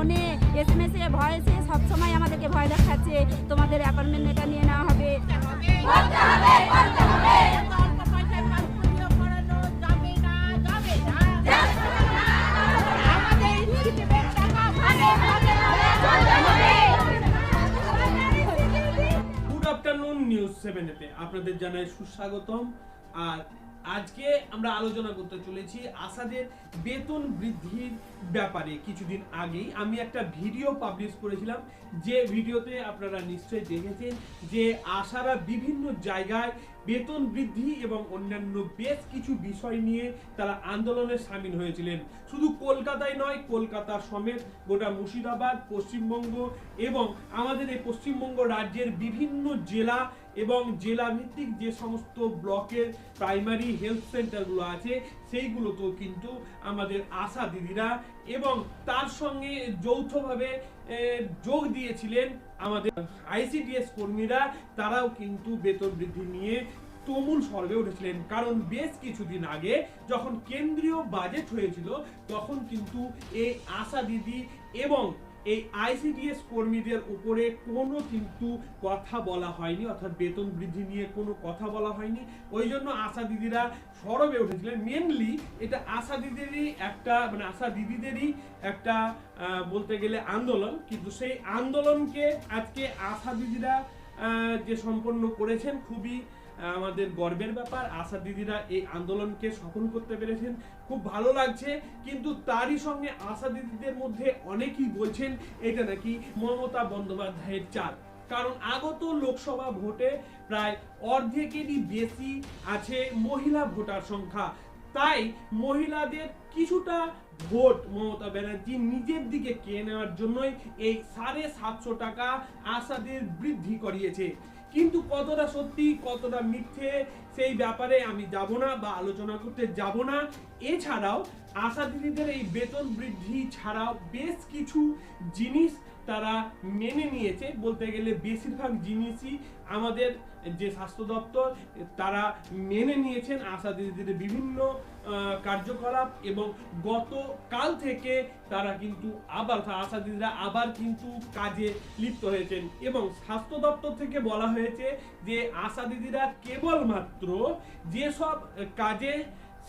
ফোনে এসএমএস এ ভয়েসে সব সবসময় আমাদেরকে ভয় দেখাচ্ছে, তোমাদের অ্যাপার্টমেন্ট এটা নিয়ে নেওয়া হবে। নিউজ আপনাদের জানাই সুস্বাগতম। আর আজকে আমরা আলোচনা করতে চলেছি আসাদের বেতন বৃদ্ধির ব্যাপারে। কিছুদিন আগেই আমি একটা ভিডিও পাবলিশ করেছিলাম। যে ভিডিওতে আপনারা নিশ্চয়ই দেখেছেন যে আশারা বিভিন্ন জায়গায় বেতন বৃদ্ধি এবং অন্যান্য বেশ কিছু বিষয় নিয়ে তারা আন্দোলনে সামিল হয়েছিলেন। শুধু কলকাতায় নয়, কলকাতা সমেত গোটা মুর্শিদাবাদ, পশ্চিমবঙ্গ এবং আমাদের এই পশ্চিমবঙ্গ রাজ্যের বিভিন্ন জেলা এবং জেলা ভিত্তিক যে সমস্ত ব্লকের প্রাইমারি হেলথ সেন্টারগুলো আছে, সেইগুলোতেও কিন্তু আমাদের আশা দিদিরা এবং তার সঙ্গে যৌথভাবে যোগ দিয়েছিলেন আমাদের আইসিডিএস কর্মীরা, তারাও কিন্তু বেতন বৃদ্ধি নিয়ে তুমুল সর্বে উঠেছিলেন। কারণ বেশ কিছুদিন আগে যখন কেন্দ্রীয় বাজেট হয়েছিল, তখন কিন্তু এই আশা দিদি এবং এই আইসিডিএস কর্মীদের উপরে কোনো কিন্তু কথা বলা হয়নি, অর্থাৎ বেতন বৃদ্ধি নিয়ে কোনো কথা বলা হয়নি। ওই জন্য আশা দিদিরা সরবে উঠেছিলেন। মেনলি এটা আশা দিদিরই একটা মানে আশা দিদিদেরই একটা বলতে গেলে আন্দোলন। কিন্তু সেই আন্দোলনকে আজকে আশা দিদিরা যে সম্পন্ন করেছেন, খুবই আমাদের গর্বের ব্যাপার। আশা দিদিরা এই আন্দোলনকে সফল করতে পেরেছেন। খুব ভালো লাগছে, কিন্তু তারই সঙ্গে আশা দিদিদের মধ্যে অনেকেই বলছেন, এটা নাকি মমতা বন্দ্যোপাধ্যায়ের চাল। কারণ আগত লোকসভা ভোটে প্রায় অর্ধেকেরই বেশি আছে মহিলা ভোটার সংখ্যা। তাই মহিলাদের কিছুটা ভোট মমতা ব্যানার্জি নিজের দিকে কে নেওয়ার জন্যই এই সাড়ে সাতশো টাকা আশাদের বৃদ্ধি করিয়েছে। কিন্তু কতটা সত্যি, কতটা মিথ্যে, সেই ব্যাপারে আমি যাব না বা আলোচনা করতে যাব না। এছাড়াও, আশা দিদিদের এই বেতন বৃদ্ধি ছাড়াও বেশ কিছু জিনিস তারা মেনে নিয়েছে। বলতে গেলে বেশিরভাগ জিনিসই আমাদের যে স্বাস্থ্য দপ্তর, তারা মেনে নিয়েছেন আশা দিদিদের বিভিন্ন কার্যকলাপ এবং গতকাল থেকে তারা কিন্তু আবার, আশা দিদিরা আবার কিন্তু কাজে লিপ্ত হয়েছেন। এবং স্বাস্থ্য দপ্তর থেকে বলা হয়েছে যে, আশা দিদিরা কেবলমাত্র যেসব কাজে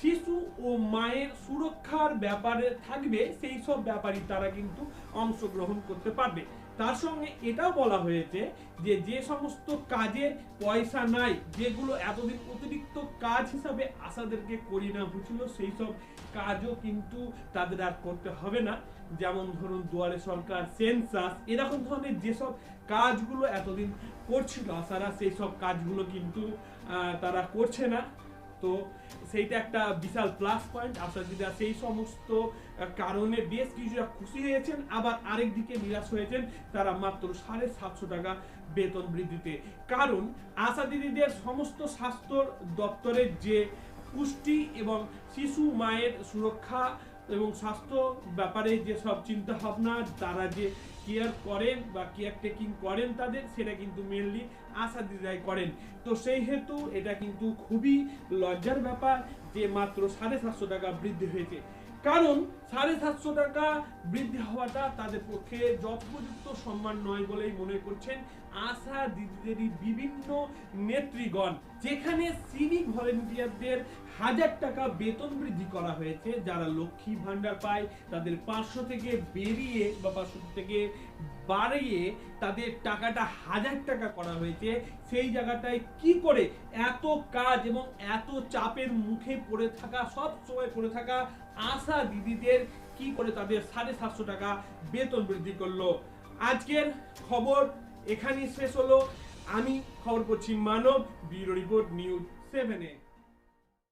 শিশু ও মায়ের সুরক্ষার ব্যাপারে থাকবে, সেই সব ব্যাপারই তারা কিন্তু অংশগ্রহণ করতে পারবে। তার সঙ্গে এটাও বলা হয়েছে যে যে সমস্ত কাজের পয়সা নাই, যেগুলো এতদিন অতিরিক্ত কাজ হিসাবে আশাদেরকে করিয়ে নেওয়া হয়েছিল সেই সব কাজও কিন্তু তাদের আর করতে হবে না। যেমন ধরুন, দুয়ারে সরকার, সেন্সাস, এরকম ধরনের যেসব কাজগুলো এতদিন করছিল, আশারা, সেই সব কাজগুলো কিন্তু তারা করছে না। তো সেইটা একটা বিশাল প্লাস পয়েন্ট দিদা সেই সমস্ত কারণে বেশ কিছুটা খুশি হয়েছেন, আবার আরেক দিকে নিরাশ হয়েছেন, তারা মাত্র সাড়ে সাতশো টাকা বেতন বৃদ্ধিতে। কারণ আশা দিদিদের সমস্ত স্বাস্থ্য দপ্তরের যে পুষ্টি এবং শিশু মায়ের সুরক্ষা এবং স্বাস্থ্য ব্যাপারে যে সব চিন্তা ভাবনা, তারা যে কেয়ার করেন বা কেয়ার টেকিং করেন তাদের, সেটা কিন্তু মেনলি আশা দিদাই করেন। তো সেই হেতু এটা কিন্তু খুবই লজ্জার ব্যাপার যে মাত্র সাড়ে সাতশো টাকা বৃদ্ধি হয়েছে। কারণ সাড়ে সাতশো টাকা বৃদ্ধি হওয়াটা তাদের পক্ষে যথোপযুক্ত সম্মান নয় বলেই মনে করছেন আশা দিদিদেরই বিভিন্ন নেত্রীগণ, যেখানে সিভিক ভলেন্টিয়ারদের হাজার টাকা বেতন বৃদ্ধি করা হয়েছে, যারা লক্ষ্মী ভান্ডার পায়, তাদের পাঁচশো থেকে বেরিয়ে বা পাঁচশো থেকে বাড়িয়ে তাদের টাকাটা হাজার টাকা করা হয়েছে। সেই জায়গাটায় কি করে এত কাজ এবং এত চাপের মুখে পড়ে থাকা, সব সময় পড়ে থাকা আশা দিদিদের কি করে তাদের সাড়ে সাতশো টাকা বেতন বৃদ্ধি করল? আজকের খবর এখানেই শেষ হলো। আমি খবর পড়ছি মানব বিউরো রিপোর্ট নিউজ সেভেনে